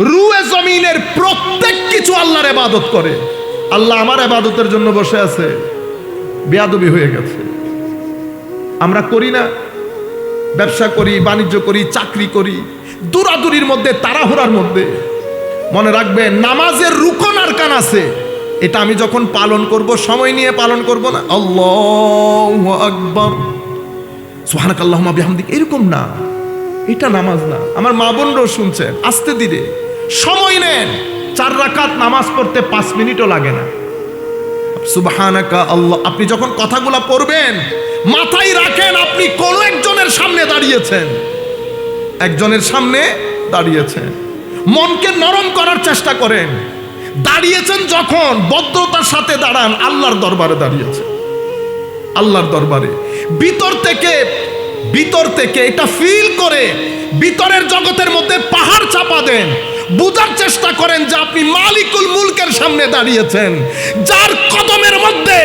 রুয়ে জমিনের প্রত্যেক কিছু আল্লাহর এবাদত করে। আল্লাহ আমার এবাদতের জন্য বসে আছে। বেয়াদবি হয়ে গেছে। আমরা করি না। ব্যবসা করি, বাণিজ্য করি, চাকরি করি। দূরাদুরির মধ্যে, তাড়াহুড়ার মধ্যে। মনে রাখবে নামাজের রুকন আর কান আছে। এটা আমি যখন পালন করব, সময় নিয়ে পালন করব না। আল্লাহ আকবর। সোহানাক আল্লাহ বিহামদিক। এরকম না। এটা নামাজ না। আমার মা বোনরাও শুনছেন। আস্তে ধীরে। সময় নেন। চার রাকাত নামাজ পড়তে পাঁচ মিনিটও লাগে না। সুবহানাকা আল্লাহ, আপনি যখন কথাগুলো পড়বেন, মাথায় রাখেন আপনি কোন একজনের সামনে দাঁড়িয়েছেন। একজনের সামনে দাঁড়িয়েছেন। মনকে নরম করার চেষ্টা করেন। দাঁড়িয়েছেন যখন বদ্ধতার সাথে দাঁড়ান, আল্লাহর দরবারে দাঁড়িয়েছেন। আল্লাহর দরবারে। ভিতর থেকে ভিতর থেকে এটা ফিল করে ভিতরের জগতের মধ্যে পাহাড় চাপা দেন। বুঝার চেষ্টা করেন যে আপনি মালিকুল মুলকের সামনে দাঁড়িয়েছেন, যার কদমের মধ্যে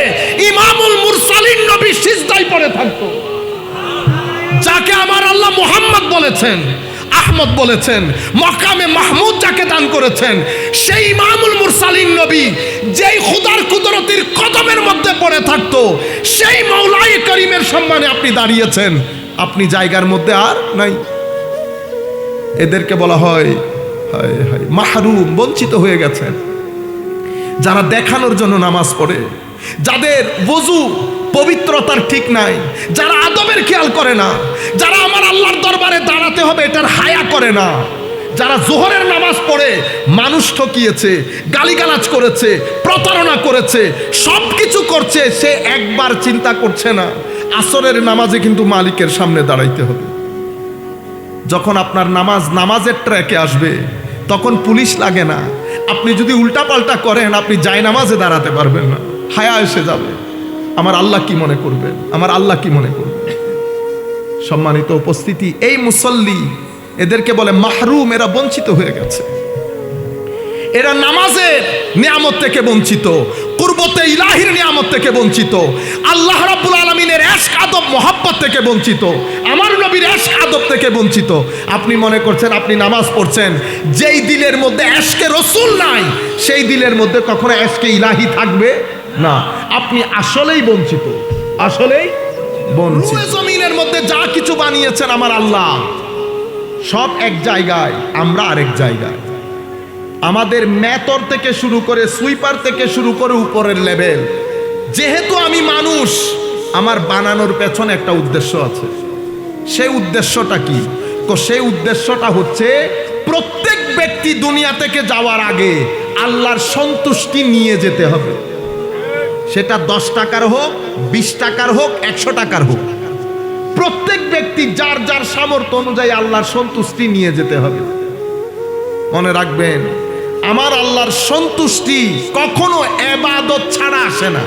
ইমামুল মুরসালিন নবী সিজদায় পড়ে থাকতো। যাকে আমার আল্লাহ মোহাম্মদ বলেছেন, আহমদ বলেছেন, মকামে মাহমুদ যাকে দান করেছেন, সেই ইমামুল মুরসালিন নবী যেই খুদার কুদরতির কদমের মধ্যে পড়ে থাকতো, সেই মৌলাই করিমের সম্মানে আপনি দাঁড়িয়েছেন। আপনি জায়গার মধ্যে আর নাই। এদেরকে বলা হয় হায় মাহরুম বঞ্চিত হয়ে গেছেন। যারা দেখানোর জন্য নামাজ পড়ে, যাদের বজু পবিত্রতার ঠিক নাই, যারা আদবের খেয়াল করে না, যারা আমার আল্লাহর দরবারে দাঁড়াতে হবে এটার হায়া করে না, যারা জোহরের নামাজ পড়ে মানুষ ঠকিয়েছে, গালিগালাজ করেছে, প্রতারণা করেছে সব কিছু করছে, সে একবার চিন্তা করছে না, আসরের নামাজে কিন্তু মালিকের সামনে দাঁড়াইতে হবে। যখন আপনার নামাজ নামাজের ট্র্যাকে আসবে তখন পুলিশ লাগে না। আপনি যদি উল্টাপাল্টা করেন, আপনি যাই নামাজে দাঁড়াতে পারবেন না। হায়া এসে যাবে। আমার আল্লাহ কি মনে করবেন আমার আল্লাহ কি মনে করবেন সম্মানিত উপস্থিতি, এই মুসল্লি এদেরকে বলে মাহরুম, এরা বঞ্চিত হয়ে গেছে। এরা নামাজের নিয়ামত থেকে বঞ্চিত পূর্বতে ইলাহির নিয়ামত থেকে বঞ্চিত, আল্লাহ রাব্বুল আলমিনের এশক আদব, মোহাব্বত থেকে বঞ্চিত। আমার নবীর এশক আদব থেকে বঞ্চিত। আপনি মনে করছেন আপনি নামাজ পড়ছেন, যেই দিলের মধ্যে এশকে রসুল নাই, সেই দিলের মধ্যে কখনো এশকে ইলাহি থাকবে? না, আপনি আসলেই বঞ্চিত, আসলেই জমিনের মধ্যে যা কিছু বানিয়েছেন আমার আল্লাহ, সব এক জায়গায়, আমরা আরেক জায়গায়। আমাদের মেতর থেকে শুরু করে সুইপার থেকে শুরু করে উপরের লেভেল। যেহেতু আমি মানুষ, আমার বানানোর পেছনে একটা উদ্দেশ্য আছে। সেই উদ্দেশ্যটা কি? তো সেই উদ্দেশ্যটা হচ্ছে প্রত্যেক ব্যক্তি দুনিয়া থেকে যাওয়ার আগে আল্লাহর সন্তুষ্টি নিয়ে যেতে হবে। সেটা দশ টাকার হোক, বিশ টাকার হোক, একশো টাকার হোক। প্রত্যেক ব্যক্তি যার যার সামর্থ্য অনুযায়ী আল্লাহর সন্তুষ্টি নিয়ে যেতে হবে। মনে রাখবেন, আমার আল্লাহর সন্তুষ্টি কখনো এবাদত ছাড়া আসে না।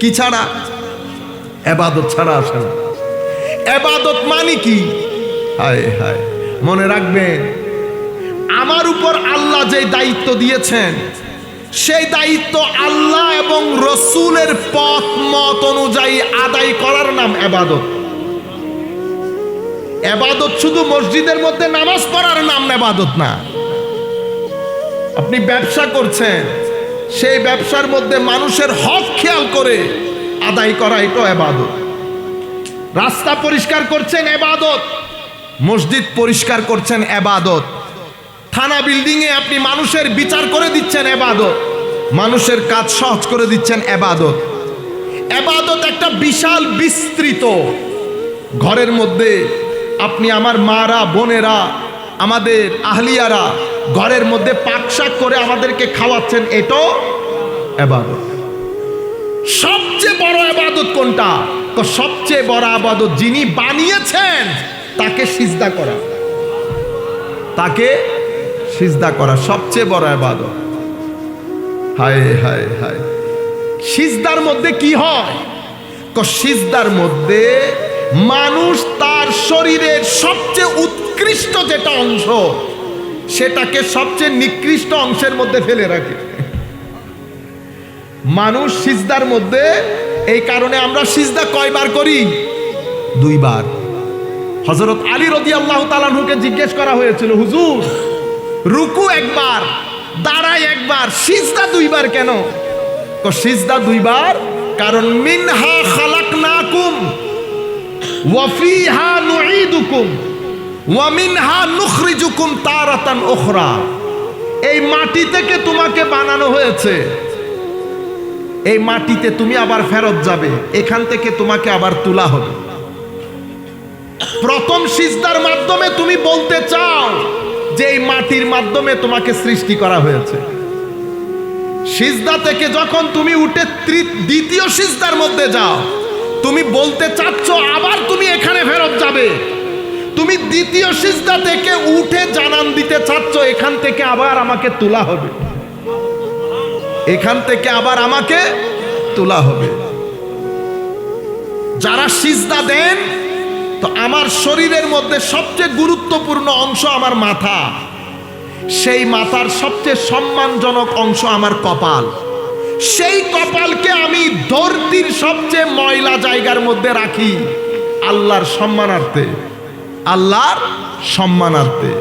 কি ছাড়া? এবাদত ছাড়া আসে না। এবাদত মানে কি? হায় হায়, মনে রাখবেন, আমার উপর আল্লাহ যে দায়িত্ব দিয়েছেন, সেই দায়িত্ব আল্লাহ এবং রসুলের পথ, মত অনুযায়ী আদায় করার নাম এবাদত। এবাদত শুধু মসজিদের মধ্যে নামাজ পড়ার নাম এবাদত না। আপনি ব্যবসা করছেন, সেই ব্যবসার মধ্যে মানুষের হক খেয়াল করে আদায় করা এটাও এবাদত। রাস্তা পরিষ্কার করছেন এবাদত, মসজিদ পরিষ্কার করছেন এবাদত। থানা বিল্ডিং এ আপনি মানুষের বিচার করে দিচ্ছেন এবাদত, মানুষের কাজ সহজ করে দিচ্ছেন এবাদত। এবাদত একটা বিশাল বিস্তৃত। ঘরের মধ্যে আপনি আমার মারা, বোনেরা, আমাদের আহলিয়ারা ঘরের মধ্যে পাকশাক করে আমাদেরকে খাওয়াচ্ছেন, এটাও এবাদত। সবচেয়ে বড় এবাদত কোনটা? তো সবচেয়ে বড় আবাদত যিনি বানিয়েছেন, তাকে সিজদা করা। তাকে সিজদা করা সবচেয়ে বড় আবাদত হায় হায় হায়। সিজদার মধ্যে কি হয়? তো সিজদার মধ্যে মানুষ তার শরীরের সবচেয়ে উৎকৃষ্ট যেটা অংশ, সেটাকে সবচেয়ে নিকৃষ্ট অংশের মধ্যে ফেলে রাখে। মানুষ সিজদার মধ্যে এই কারণে আমরা সিজদা কয়বার করি? দুইবার। হজরত আলী রদি আল্লাহ তালানহুকে জিজ্ঞেস করা হয়েছিল, হুজুর, রুকু একবার, দাঁড়াই একবার, সিজদা দুইবার কেন? তো সিজদা দুইবার, কারণ মিনহা খালাক না নাকুম ওয়াফিহা নুঈদুকুম, ওয়া মিনহা নুখরিজুকুম তারাতান উখরা। এই মাটি থেকে তোমাকে বানানো হয়েছে। এই মাটিতে তুমি আবার ফেরত যাবে। এখান থেকে তোমাকে আবার তোলা হবে। প্রথম সিজদার মাধ্যমে তুমি বলতে চাও যে এই মাটির মাধ্যমে তোমাকে সৃষ্টি করা হয়েছে। সিজদা থেকে যখন তুমি উঠে দ্বিতীয় সিজদার মধ্যে যাও, তুমি বলতে চাচ্ছ আবার তুমি এখানে ফেরত যাবে। তুমি দ্বিতীয় সিজদা থেকে উঠে জানান দিতে চাচ্ছ, এখান থেকে আবার আমাকে তোলা হবে। এখান থেকে আবার আমাকে তোলা হবে। যারা সিজদা দেন, তো আমার শরীরের মধ্যে সবচেয়ে গুরুত্বপূর্ণ অংশ আমার মাথা। সেই মাথার সবচেয়ে সম্মানজনক অংশ আমার কপাল। সেই কপালকে আমি ধরতির সবচেয়ে ময়লা জায়গার মধ্যে রাখি, আল্লাহর সম্মানার্থে। আল্লাহর সম্মানার্থে।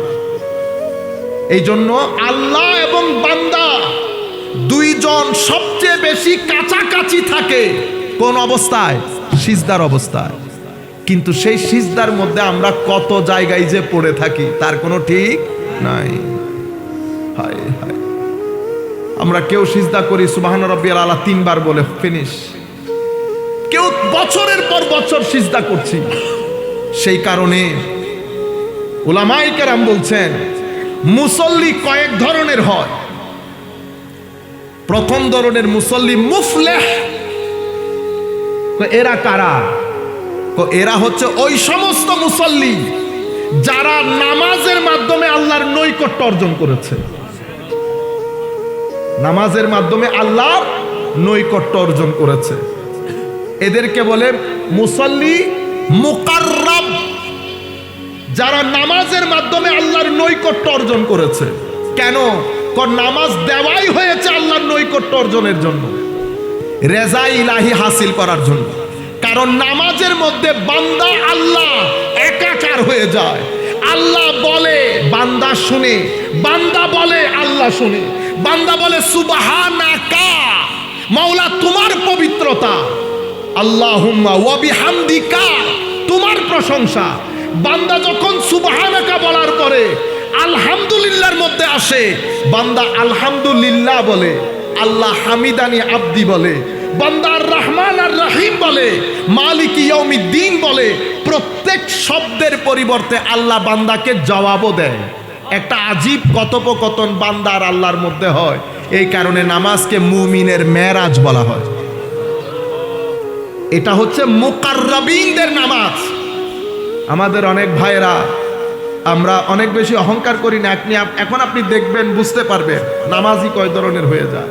এই জন্য আল্লাহ এবং বান্দা দুইজন সবচেয়ে বেশি কাছাকাছি থাকে কোন অবস্থায়? সিজদার অবস্থায়। কিন্তু সেই সিজদার মধ্যে আমরা কত জায়গায় যে পড়ে থাকি, তার কোনো ঠিক নাই। আমরা কেউ সিজদা করি সুবাহান রব্বিয়াল আলা, তিনবার বলে, ফিনিশ। কেউ বছরের পর বছর সিজদা করছি। সেই কারণে ওলামাই কেরাম বলছেন, মুসল্লি কয়েক ধরনের হয়। প্রথম ধরনের মুসল্লি মুফলেহ। এরা কারা? এরা হচ্ছে ওই সমস্ত মুসল্লি যারা নামাজের মাধ্যমে আল্লাহর নৈকট্য অর্জন করেছে। নামাজের মাধ্যমে আল্লাহর নৈকট্য অর্জন করেছে। এদেরকে বলে মুসল্লি মুকাররাব, যারা নামাজের মাধ্যমে আল্লাহর নৈকট্য অর্জন করেছে। কেন? নামাজ দেওয়াই হয়েছে আল্লাহর নৈকট্য অর্জনের জন্য। রেজা ইলাহি হাসিল করার জন্য। কারণ নামাজের মধ্যে বান্দা আল্লাহ একাকার হয়ে যায়। আল্লাহ বলে, বান্দা শুনে। বান্দা বলে, আল্লাহ শুনে। বান্দা বলে, সুবাহানাকা। মাওলা, তোমার পবিত্রতা। আল্লাহুম্মা ওয়া বিহামদিকা তোমার প্রশংসা। বান্দা যখন সুবহানাকা বলার পরে আলহামদুলিল্লাহর মধ্যে আসে। বান্দা আলহামদুলিল্লাহ বলে, আল্লাহ হামিদানি আব্দি বলে বান্দার রহমান আর রাহিম বলে, মালিক ইয়ৌমিদ্দিন বলে, প্রত্যেক শব্দের পরিবর্তে আল্লাহ বান্দাকে জবাবও দেয়। একটা আজীব কথোপকথন বান্দার আল্লাহর মধ্যে হয়। এই কারণে নামাজকে মুমিনের মেরাজ বলা হয়। এটা হচ্ছে মুকাররাবিনদের নামাজ। আমাদের অনেক ভাইরা আমরা অনেক বেশি অহংকার করি না আপনি এখন আপনি দেখবেন, বুঝতে পারবেন, নামাজই কয় ধরনের হয়ে যায়।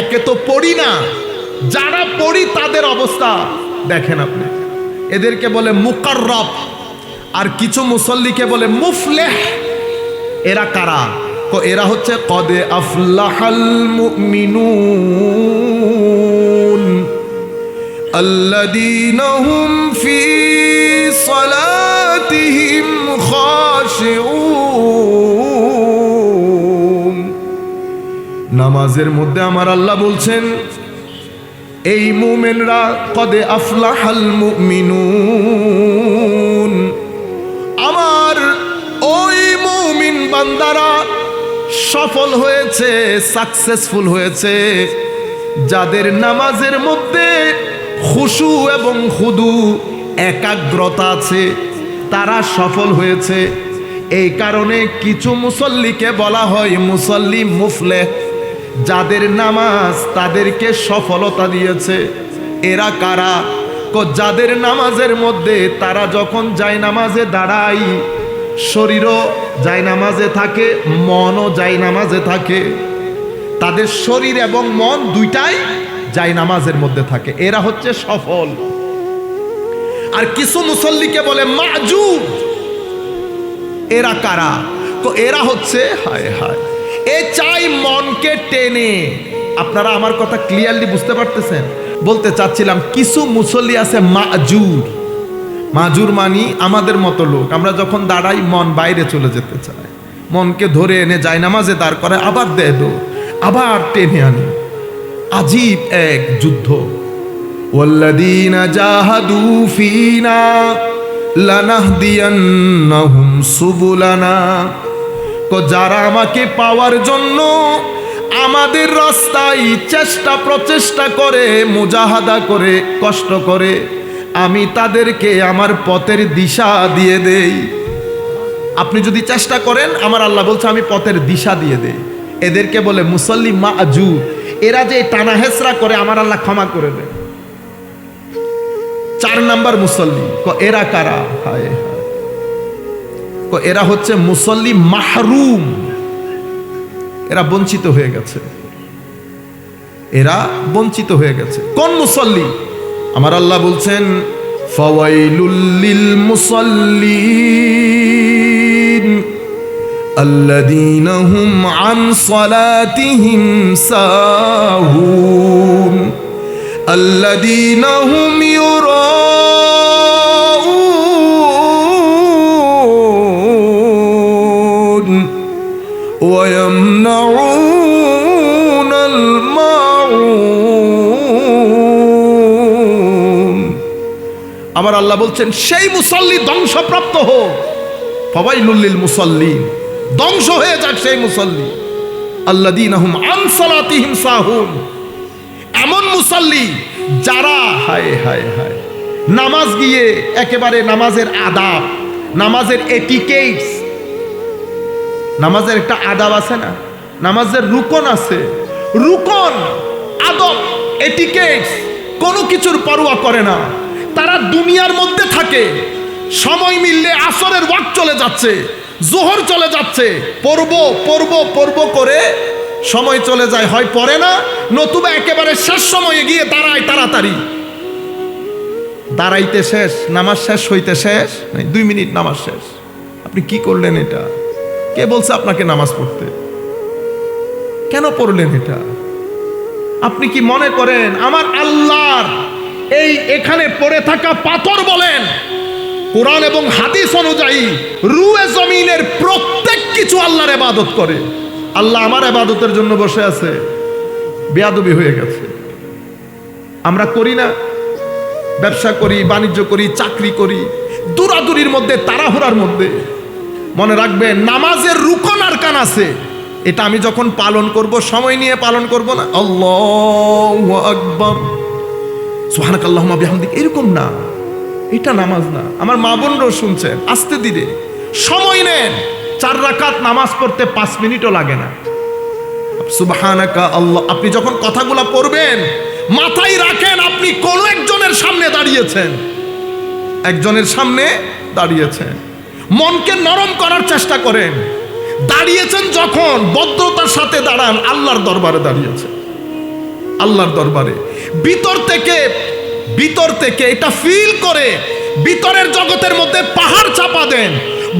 একে তো পড়ি না, যারা পড়ি তাদের অবস্থা দেখেন আপনি। এদেরকে বলে মুকাররব, আর কিছু মুসল্লিকে বলে মুফলেহ। এরা কারা? এরা হচ্ছে কদে আফলাহাল মুমিনুন আল্লাদিনহুম ফি নামাজের মধ্যে আমার আল্লাহ বলছেন, এই মুমেনরা কদে আফলাহাল মুমিনুন। আমার ওই মুমিন বান্দারা সফল হয়েছে সাকসেসফুল হয়েছে, যাদের নামাজের মধ্যে খুশু এবং হুদু একাগ্রতা আছে, তারা সফল হয়েছে। এই কারণে কিছু মুসল্লিকে বলা হয় মুসল্লি মুফলে। যাদের নামাজ তাদেরকে সফলতা দিয়েছে। এরা কারা? যাদের নামাজের মধ্যে তারা যখন যায় নামাজে দাঁড়াই, শরীরও যায় নামাজে থাকে, মনও যায় নামাজে থাকে। তাদের শরীর এবং মন দুইটাই যাই নামাজের মধ্যে থাকে। এরা হচ্ছে সফল। আর কিছু মুসল্লিকে বলে মাজু এরা কারা তো এরা হচ্ছে হায় হায় এ চাই মনকে টেনে আপনারা আমার কথা ক্লিয়ারলি বুঝতে পারতেছেন বলতে চাচ্ছিলাম কিছু মুসল্লি আছে মাজুর মাজুর মানি আমাদের মতো লোক আমরা যখন দাঁড়াই মন বাইরে চলে যেতে চায় মনকে ধরে এনে যায় নামাজে দাঁড় করে আবার দেয় দৌড় আবার টেনে আনি আজীব এক যুদ্ধ والذين جاهدوا فينا লানাহদিয়ান্নাহুম সুবুলানা। যারা আমাকে পাওয়ার জন্য আমাদের রাস্তায় চেষ্টা প্রচেষ্টা করে, মুজাহাদা করে, কষ্ট করে, আমি তাদেরকে আমার পথের দিশা দিয়ে দেই। আপনি যদি চেষ্টা করেন, আমার আল্লাহ বলছে আমি পথের দিশা দিয়ে দেই। এদেরকে বলে মুসল্লি মা আজু এরা যে টানা হেসরা করে, আমার আল্লাহ ক্ষমা করে দেয় চার নাম্বার মুসল্লি ক এরা কারা হায় হায় ক এরা হচ্ছে মুসল্লি মাহরুম এরা বঞ্চিত হয়ে গেছে এরা বঞ্চিত হয়ে গেছে কোন মুসল্লি আমার আল্লাহ বলছেন ফওয়াইলুল্লিল মুসল্লিন الذين هم عن صلاتهم ساهون الذين هم يراءون আমার আল্লাহ বলছেন, সেই মুসল্লি ধ্বংসপ্রাপ্ত হোক। ফবাইলুল্লিল মুসল্লি ধ্বংস হয়ে যাক সেই মুসল্লি। আল্লাদিনাহুম আন সালাতিহিম সাহুন। এমন মুসল্লি যারা, হায় হায় হায়, নামাজ গিয়ে একেবারে নামাজের আদাব, নামাজের এটিকেটস, নামাজের একটা আদাব আছে না? নামাজের রুকন আছে। রুকন, আদব, এটিকেটস, কোনো কিছুর পরোয়া করে না। তারা দুনিয়ার মধ্যে থাকে। সময় মিললে আসরের ওয়াক চলে যাচ্ছে জোহর চলে যাচ্ছে। পড়ব পড়ব পড়ব করে সময় চলে যায় হয় পরে না নতুবা একেবারে শেষ সময়ে গিয়ে দাঁড়ায় তাড়াতাড়ি। দাঁড়াইতে শেষ নামাজ শেষ হইতে শেষ নাই, দুই মিনিট নামাজ শেষ। আপনি কি করলেন এটা? কে বলছে আপনাকে নামাজ পড়তে? কেন পড়লেন এটা? আপনি কি মনে করেন আমার আল্লাহর এই এখানে পড়ে থাকা পাথর বলেন। কোরআন এবং হাদিস অনুযায়ী রুয়ে জমিনের প্রত্যেক কিছু আল্লাহর এবাদত করে। আল্লাহ আমার এবাদতের জন্য বসে আছে। বেয়াদবি হয়ে গেছে। আমরা করি না। ব্যবসা করি, বাণিজ্য করি, চাকরি করি। দূরাদুরির মধ্যে, তাড়াহুড়ার মধ্যে। মনে রাখবেন, নামাজের রুকন আর কান আছে। এটা আমি যখন পালন করব, সময় নিয়ে পালন করব না। আল্লাহ আকবর। সুহানাক আল্লাহ বিহামদিক, এরকম না। এটা নামাজ না। আমার মা বোনরাও শুনছেন, আস্তে ধীরে। সময় নেন, চার রাকাত নামাজ পড়তে পাঁচ মিনিটও লাগে না। সুবহানাকা আল্লাহ আপনি যখন কথাগুলো পড়বেন, মাথায় রাখেন আপনি কোন একজনের সামনে দাঁড়িয়েছেন। একজনের সামনে দাঁড়িয়েছেন। মনকে নরম করার চেষ্টা করেন। দাঁড়িয়েছেন যখন, ভদ্রতার সাথে দাঁড়ান, আল্লাহর দরবারে দাঁড়িয়েছেন। আল্লাহর দরবারে। ভিতর থেকে ভিতর থেকে এটা ফিল করে ভিতরের জগতের মধ্যে পাহাড় চাপা দেন।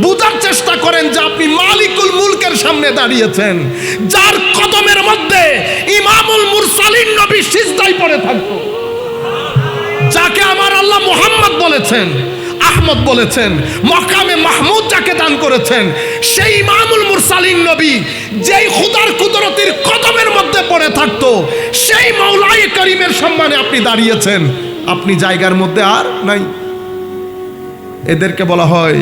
বুঝার চেষ্টা করেন যে আপনি মালিকুল মুলকের সামনে দাঁড়িয়েছেন, যার কদমের মধ্যে ইমামুল মুরসালিন নবী সিজদায় পড়ে থাকতো। যাকে আমার আল্লাহ মুহাম্মদ বলেছেন, আহমদ বলেছেন, মকামে মাহমুদ করেছেন সেই ইমামুল মুরসালিন নবী যেই খুদার কুদরতির কদমের মধ্যে পড়ে থাকতো, সেই মৌলাই করিমের সম্মানে আপনি দাঁড়িয়েছেন। আপনি জায়গার মধ্যে আর নাই। এদেরকে বলা হায়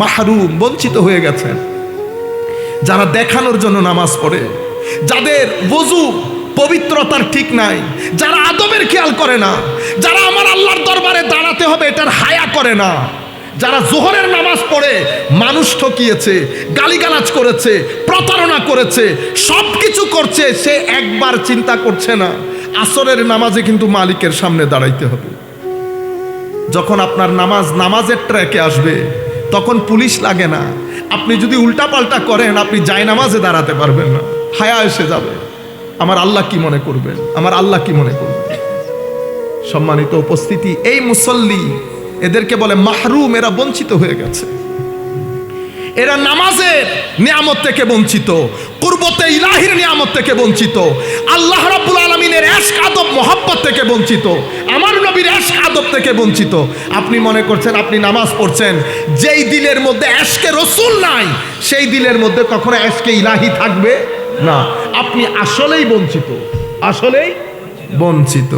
মাহরুম, বঞ্চিত হয়ে গেছেন। যারা দেখানোর জন্য নামাজ পড়ে, যাদের বজু পবিত্রতার ঠিক নাই, যারা আদবের খেয়াল করে না, যারা আমার আল্লাহর দরবারে দাঁড়াতে হবে, এটার হায়া করে না। যারা জোহরের নামাজ পড়ে, মানুষ ঠকিয়েছে, গালিগালাজ করেছে, প্রতারণা করেছে সব কিছু করছে, সে একবার চিন্তা করছে না, আসরের নামাজে কিন্তু মালিকের সামনে দাঁড়াইতে হবে। যখন আপনার নামাজ নামাজের ট্র্যাকে আসবে, তখন পুলিশ লাগে না। আপনি যদি উল্টাপাল্টা করেন, আপনি যাই নামাজে দাঁড়াতে পারবেন না। হায়া এসে যাবে। আমার আল্লাহ কি মনে করবেন? আমার আল্লাহ কি মনে করবেন? সম্মানিত উপস্থিতি, এই মুসল্লি এদেরকে বলে মাহরুম, এরা বঞ্চিত হয়ে গেছে। এরা নামাজের নিয়ামত থেকে বঞ্চিত, কুরবতে ইলাহির নিয়ামত থেকে বঞ্চিত, আল্লাহ রাব্বুল আলমিনের এশক আদব, মোহাব্বত থেকে বঞ্চিত, আমার নবীর এশক আদব থেকে বঞ্চিত। আপনি মনে করছেন আপনি নামাজ পড়ছেন, যেই দিলের মধ্যে এশকে রসুল নাই, সেই দিলের মধ্যে কখনো এশকে ইলাহি থাকবে না। আপনি আসলেই বঞ্চিত আসলেই বঞ্চিত।